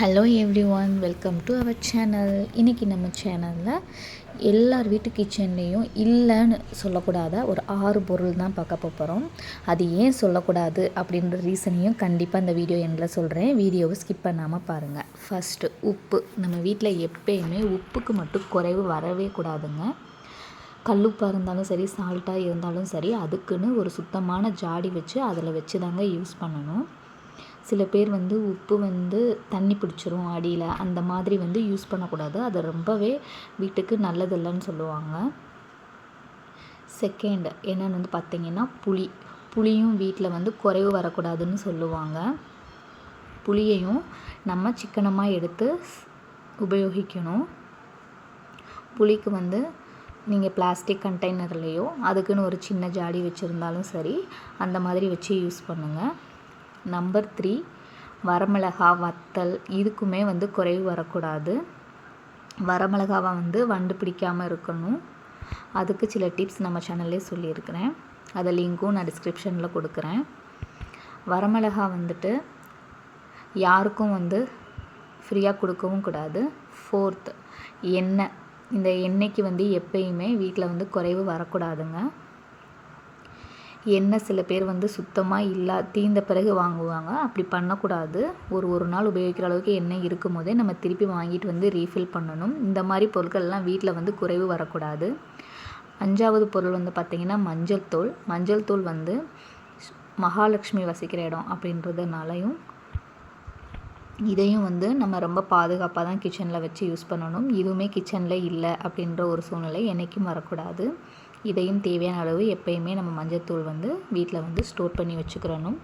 Hello everyone welcome to our channel இன்றைக்கி நம்ம சேனலில் எல்லார் வீட்டு கிச்சன்லேயும் இல்லைன்னு சொல்லக்கூடாத ஒரு ஆறு பொருள் தான் பார்க்க போகிறோம் அது ஏன் சொல்லக்கூடாது அப்படின்ற ரீசனையும் கண்டிப்பாக இந்த வீடியோ எண்டில் சொல்கிறேன் வீடியோவை ஸ்கிப் பண்ணாமல் பாருங்கள் ஃபஸ்ட்டு உப்பு. நம்ம வீட்டில் எப்பயுமே உப்புக்கு மட்டும் குறைவு வரவே கூடாதுங்க. கல்லுப்பாக இருந்தாலும் சரி சால்ட்டாக இருந்தாலும் சரி அதுக்குன்னு ஒரு சுத்தமான ஜாடி வச்சு அதில் வச்சு தாங்க யூஸ் பண்ணணும். சில பேர் வந்து உப்பு வந்து தண்ணி பிடிச்சிரும் அடியில். அந்த மாதிரி வந்து யூஸ் பண்ணக்கூடாது. அது ரொம்பவே வீட்டுக்கு நல்லதில்லைன்னு சொல்லுவாங்க. செகண்ட் என்னென்னு வந்து பார்த்திங்கன்னா புளி. புளியும் வீட்டில் வந்து குறைவு வரக்கூடாதுன்னு சொல்லுவாங்க. புளியையும் நம்ம சிக்கனமாக எடுத்து உபயோகிக்கணும். புளிக்கு வந்து நீங்கள் பிளாஸ்டிக் கண்டெய்னர்லேயோ அதுக்குன்னு ஒரு சின்ன ஜாடி வச்சுருந்தாலும் சரி அந்த மாதிரி வச்சு யூஸ் பண்ணுங்கள் நம்பர் த்ரீ வரமிளகா வத்தல் இதுக்குமே வந்து குறைவு வரக்கூடாது. வரமிளகாவை வந்து வண்டு பிடிக்காமல் இருக்கணும். அதுக்கு சில டிப்ஸ் நம்ம சேனல்லே சொல்லியிருக்கிறேன். அதை லிங்க்கும் நான் டிஸ்கிரிப்ஷனில் கொடுக்குறேன். வரமிளகா வந்துட்டு யாருக்கும் வந்து ஃப்ரீயாக கொடுக்கவும் கூடாது. ஃபோர்த் எண்ணெய். இந்த எண்ணெய்க்கு வந்து எப்பயுமே வீட்டில் வந்து குறைவு வரக்கூடாதுங்க. எண்ணெய் சில பேர் வந்து சுத்தமாக இல்லா தீர்ந்த பிறகு வாங்குவாங்க. அப்படி பண்ணக்கூடாது. ஒரு ஒரு நாள் உபயோகிக்கிற அளவுக்கு எண்ணெய் இருக்கும் போதே நம்ம திருப்பி வாங்கிட்டு வந்து ரீஃபில் பண்ணணும். இந்த மாதிரி பொருட்கள்லாம் வீட்டில் வந்து குறைவு வரக்கூடாது. அஞ்சாவது பொருள் வந்து பார்த்திங்கன்னா மஞ்சள் தூள். மஞ்சள் தூள் வந்து மகாலட்சுமி வசிக்கிற இடம் அப்படின்றதுனாலையும் இதையும் வந்து நம்ம ரொம்ப பாதுகாப்பாக தான் கிச்சனில் வச்சு யூஸ் பண்ணணும். இதுவுமே கிச்சனில் இல்லை அப்படின்ற ஒரு சூழ்நிலை என்றைக்கும் வரக்கூடாது. இதையும் தேவையான அளவு எப்பயுமே நம்ம மஞ்சத்தூள் வந்து வீட்டில் வந்து ஸ்டோர் பண்ணி வச்சுக்கிறணும்.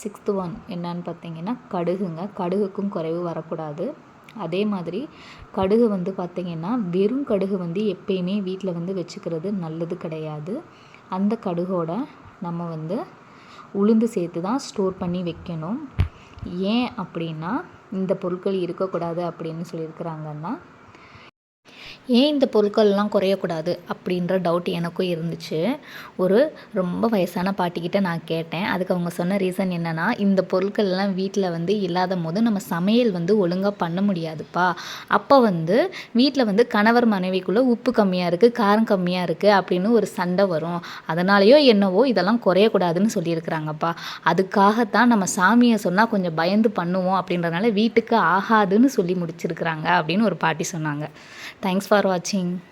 சிக்ஸ்த்து ஒன் என்னன்னு பார்த்தீங்கன்னா கடுகுங்க. கடுகுக்கும் குறைவு வரக்கூடாது. அதே மாதிரி கடுகு வந்து பார்த்திங்கன்னா வெறும் கடுகு வந்து எப்பயுமே வீட்டில் வந்து வச்சுக்கிறது நல்லது கிடையாது. அந்த கடுகோட நம்ம வந்து உளுந்து சேர்த்து தான் ஸ்டோர் பண்ணி வைக்கணும். ஏன் அப்படின்னா இந்த பொருட்கள் இருக்கக்கூடாது அப்படின்னு சொல்லியிருக்கிறாங்கன்னா ஏன் இந்த பொருட்கள்லாம் குறையக்கூடாது அப்படின்ற டவுட் எனக்கும் இருந்துச்சு. ஒரு ரொம்ப வயசான பாட்டிக்கிட்ட நான் கேட்டேன். அதுக்கு அவங்க சொன்ன ரீசன் என்னென்னா இந்த பொருட்கள்லாம் வீட்டில் வந்து இல்லாத போது நம்ம சமையல் வந்து ஒழுங்காக பண்ண முடியாதுப்பா. அப்போ வந்து வீட்டில் வந்து கணவர் மனைவிக்குள்ளே உப்பு கம்மியாக இருக்குது காரம் கம்மியாக இருக்குது அப்படின்னு ஒரு சண்டை வரும். அதனாலேயோ என்னவோ இதெல்லாம் குறையக்கூடாதுன்னு சொல்லியிருக்கிறாங்கப்பா. அதுக்காகத்தான் நம்ம சாமியை சொன்னால் கொஞ்சம் பயந்து பண்ணுவோம் அப்படின்றதுனால வீட்டுக்கு ஆகாதுன்னு சொல்லி முடிச்சிருக்கிறாங்க அப்படின்னு ஒரு பாட்டி சொன்னாங்க. தேங்க்ஸ் ஃபார் કરવા છીએ